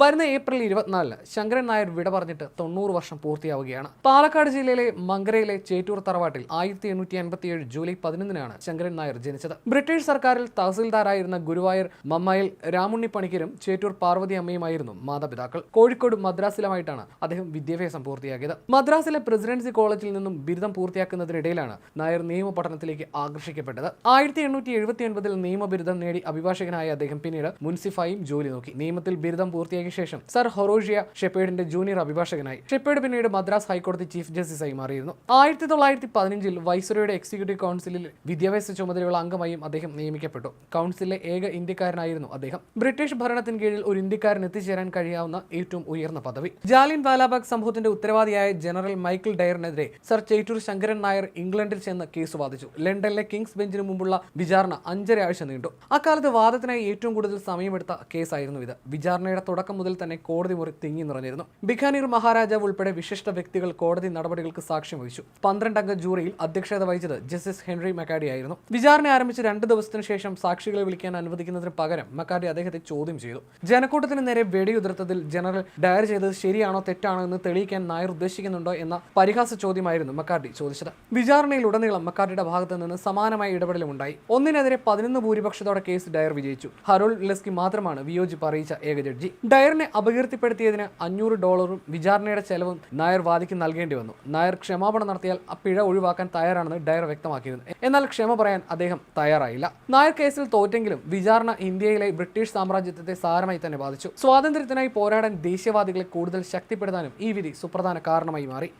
വരുന്ന ഏപ്രിൽ ഇരുപത്തിനാലിന് ശങ്കരൻ നായർ വിട പറഞ്ഞിട്ട് തൊണ്ണൂറ് വർഷം പൂർത്തിയാവുകയാണ്. പാലക്കാട് ജില്ലയിലെ മങ്കരയിലെ ചേറ്റൂർ തറവാട്ടിൽ ആയിരത്തി എണ്ണൂറ്റി അൻപത്തിയേഴ് ജൂലൈ പതിനൊന്നിനാണ് ശങ്കരൻ നായർ ജനിച്ചത്. ബ്രിട്ടീഷ് സർക്കാരിൽ തഹസിൽദാരായിരുന്ന ഗുരുവായൂർ മമ്മയിൽ രാമുണ്ണി പണിക്കരും ചേറ്റൂർ പാർവതി അമ്മയുമായിരുന്നു മാതാപിതാക്കൾ. കോഴിക്കോട് മദ്രാസിലുമായിട്ടാണ് അദ്ദേഹം വിദ്യാഭ്യാസം പൂർത്തിയാക്കിയത്. മദ്രാസിലെ പ്രസിഡൻസി കോളേജിൽ നിന്നും ബിരുദം പൂർത്തിയാക്കുന്നതിനിടയിലാണ് നായർ നിയമ പഠനത്തിലേക്ക് ആകർഷിക്കപ്പെട്ടത്. ആയിരത്തി എണ്ണൂറ്റി എഴുപത്തി ഒൻപതിൽ നിയമ ബിരുദം നേടി അഭിഭാഷകനായ അദ്ദേഹം പിന്നീട് മുൻസിഫായും ജോലി നോക്കി. നിയമത്തിൽ ബിരുദം പൂർത്തിയാക്കിയ ശേഷം സർ ഹൊറോഷിയ ഷെപ്പേഡിന്റെ ജൂനിയർ അഭിഭാഷകനായി. ഷെപ്പേഡ് പിന്നീട് മദ്രാസ് ഹൈക്കോടതി ചീഫ് ജസ്റ്റിസായി മാറിയിരുന്നു. ആയിരത്തി തൊള്ളായിരത്തി പതിനഞ്ചിൽ വൈസ്രോയുടെ എക്സിക്യൂട്ടീവ് കൗൺസിലിൽ വിദ്യാഭ്യാസ ചുമതലയുള്ള അംഗമായും അദ്ദേഹം നിയമിക്കപ്പെട്ടു. കൗൺസിലിലെ ഏക ഇന്ത്യക്കാരനായിരുന്നു അദ്ദേഹം. ബ്രിട്ടീഷ് ഭരണത്തിന് കീഴിൽ ഒരു ഇന്ത്യക്കാരൻ എത്തിച്ചേരാൻ കഴിയാവുന്ന ഏറ്റവും ഉയർന്ന പദവി. ജാലിൻ വാലാബാഗ് സംഭവത്തിന്റെ ഉത്തരവാദിയായ ജനറൽ മൈക്കിൾ ഡയറിനെതിരെ സർ ചേറ്റൂർ ശങ്കരൻ നായർ ഇംഗ്ലണ്ടിൽ ചെന്ന് കേസ് വാദിച്ചു. ലണ്ടനിലെ കിങ്സ് ബെഞ്ചിന് മുമ്പുള്ള വിചാരണ അഞ്ചര ആഴ്ച നീണ്ടു. അക്കാലത്ത് വാദത്തിനായി ഏറ്റവും കൂടുതൽ സമയമെടുത്ത കേസായിരുന്നു ഇത്. വിചാരണയുടെ തുടക്കം മുതൽ തന്നെ കോടതി മുറി തിങ്ങി നിറഞ്ഞിരുന്നു. ബിഖാനീർ മഹാരാജാവ് ഉൾപ്പെടെ വിശിഷ്ട വ്യക്തികൾ കോടതി നടപടികൾക്ക് സാക്ഷ്യം വഹിച്ചു. പന്ത്രണ്ടംഗ ജൂറിയിൽ അധ്യക്ഷത വഹിച്ചത് ജസ്റ്റിസ് ഹെൻറി മക്കാഡി ആയിരുന്നു. വിചാരണ ആരംഭിച്ച് രണ്ട് ദിവസത്തിന് ശേഷം സാക്ഷികളെ വിളിക്കാൻ അനുവദിക്കുന്നതിന് പകരം മക്കാഡി അദ്ദേഹത്തെ ചോദ്യം ചെയ്തു. ജനക്കൂട്ടത്തിന് നേരെ വെടിയുതിർത്തതിൽ ജനറൽ ഡയർ ചെയ്തത് ശരിയാണോ തെറ്റാണോ എന്ന് തെളിയിക്കാൻ നായർ ഉദ്ദേശിക്കുന്നുണ്ടോ എന്ന പരിഹാസ ചോദ്യമായിരുന്നു മക്കാർഡി ചോദിച്ചത്. വിചാരണയിൽ ഉടനീളം മക്കാർഡിയുടെ ഭാഗത്ത് നിന്ന് സമാനമായ ഇടപെടലുമുണ്ടായി ഒന്നിനെതിരെ പതിനൊന്ന് ഭൂരിപക്ഷത്തോടെ കേസ് ഡയർ വിജയിച്ചു. ഹരോൾ ലെസ്കി മാത്രമാണ് വിയോജിപ്പ് അറിയിച്ച ഏക ജഡ്ജി. ഡയറിനെ അപകീർത്തിപ്പെടുത്തിയതിന് അഞ്ഞൂറ് ഡോളറും വിചാരണയുടെ ചെലവും നായർ വാദിക്ക് നൽകേണ്ടി വന്നു. നായർ ക്ഷമാപണം നടത്തിയാൽ ആ പിഴ ഒഴിവാക്കാൻ തയ്യാറാണെന്ന് ഡയർ വ്യക്തമാക്കിയിരുന്നു. എന്നാൽ ക്ഷമ പറയാൻ അദ്ദേഹം തയ്യാറായില്ല. നായർ കേസിൽ തോറ്റെങ്കിലും വിചാരണ ഇന്ത്യയിലെ ബ്രിട്ടീഷ് സാമ്രാജ്യത്തെ സാരമായി തന്നെ ബാധിച്ചു. സ്വാതന്ത്ര്യത്തിനായി പോരാടാൻ ദേശീയവാദികളെ കൂടുതൽ ശക്തിപ്പെടുത്താനും ഈ വിധി സുപ്രധാന കാരണമായി മാറി.